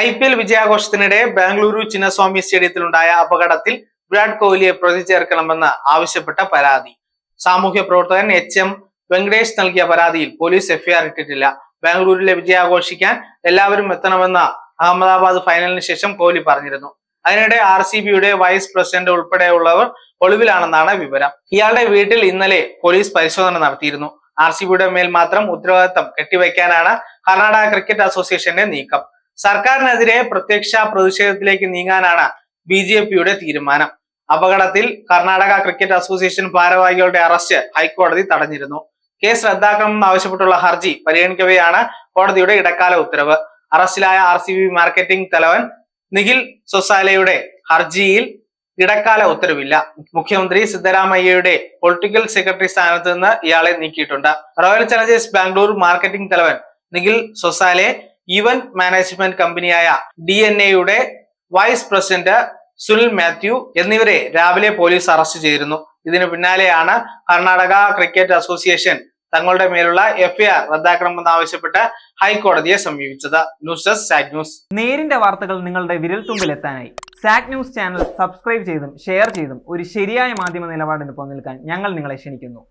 I P L വിജയാഘോഷത്തിനിടെ ബാംഗ്ലൂരു ചിന്നസ്വാമി സ്റ്റേഡിയത്തിലുണ്ടായ അപകടത്തിൽ വിരാട് കോഹ്ലിയെ പ്രതി ചേർക്കണമെന്ന് ആവശ്യപ്പെട്ട പരാതി. സാമൂഹ്യ പ്രവർത്തകൻ എച്ച് എം വെങ്കടേഷ് നൽകിയ പരാതിയിൽ പോലീസ് എഫ്ഐആർ ഇട്ടിട്ടില്ല. ബാംഗ്ലൂരിലെ വിജയാഘോഷിക്കാൻ എല്ലാവരും എത്തണമെന്ന് അഹമ്മദാബാദ് ഫൈനലിന് ശേഷം കോഹ്ലി പറഞ്ഞിരുന്നു. അതിനിടെ ആർ സി ബിയുടെ വൈസ് പ്രസിഡന്റ് ഉൾപ്പെടെയുള്ളവർ ഒളിവിലാണെന്നാണ് വിവരം. ഇയാളുടെ വീട്ടിൽ ഇന്നലെ പോലീസ് പരിശോധന നടത്തിയിരുന്നു. ആർ സി ബിയുടെ മേൽ മാത്രം ഉത്തരവാദിത്തം കെട്ടിവയ്ക്കാനാണ് കർണാടക ക്രിക്കറ്റ് അസോസിയേഷന്റെ നീക്കം. സർക്കാരിനെതിരെ പ്രത്യക്ഷ പ്രതിഷേധത്തിലേക്ക് നീങ്ങാനാണ് ബി ജെ പിയുടെ തീരുമാനം. അപകടത്തിൽ കർണാടക ക്രിക്കറ്റ് അസോസിയേഷൻ ഭാരവാഹികളുടെ അറസ്റ്റ് ഹൈക്കോടതി തടഞ്ഞിരുന്നു. കേസ് റദ്ദാക്കണമെന്ന് ആവശ്യപ്പെട്ടുള്ള ഹർജി പരിഗണിക്കവെയാണ് കോടതിയുടെ ഇടക്കാല ഉത്തരവ്. അറസ്റ്റിലായ ആർ സി ബി മാർക്കറ്റിംഗ് തലവൻ നിഖിൽ സൊസാലയുടെ ഹർജിയിൽ ഇടക്കാല ഉത്തരവില്ല. മുഖ്യമന്ത്രി സിദ്ധരാമയ്യയുടെ പൊളിറ്റിക്കൽ സെക്രട്ടറി സ്ഥാനത്ത് നിന്ന് ഇയാളെ നീക്കിയിട്ടുണ്ട്. റോയൽ ചലഞ്ചേഴ്സ് ബാംഗ്ലൂർ മാർക്കറ്റിംഗ് തലവൻ നിഖിൽ സൊസാലെ ഇവന്റ് മാനേജ്മെന്റ് കമ്പനിയായ ഡി എൻ എയുടെ വൈസ് പ്രസിഡന്റ് സുനിൽ മാത്യു എന്നിവരെ രാവിലെ പോലീസ് അറസ്റ്റ് ചെയ്തിരുന്നു. ഇതിനു പിന്നാലെയാണ് കർണാടക ക്രിക്കറ്റ് അസോസിയേഷൻ തങ്ങളുടെ മേലുള്ള എഫ്ഐആർ റദ്ദാക്കണമെന്നാവശ്യപ്പെട്ട് ഹൈക്കോടതിയെ സമീപിച്ചത്. News desk Sat news. നേരിന്റെ വാർത്തകൾ നിങ്ങളുടെ വിരൽത്തുമ്പിലെത്താനായി സാക് ന്യൂസ് ചാനൽ സബ്സ്ക്രൈബ് ചെയ്തും ഷെയർ ചെയ്തും ഒരു ശരിയായ മാധ്യമ നിലപാടിന് നിൽക്കാൻ ഞങ്ങൾ നിങ്ങളെ ക്ഷണിക്കുന്നു.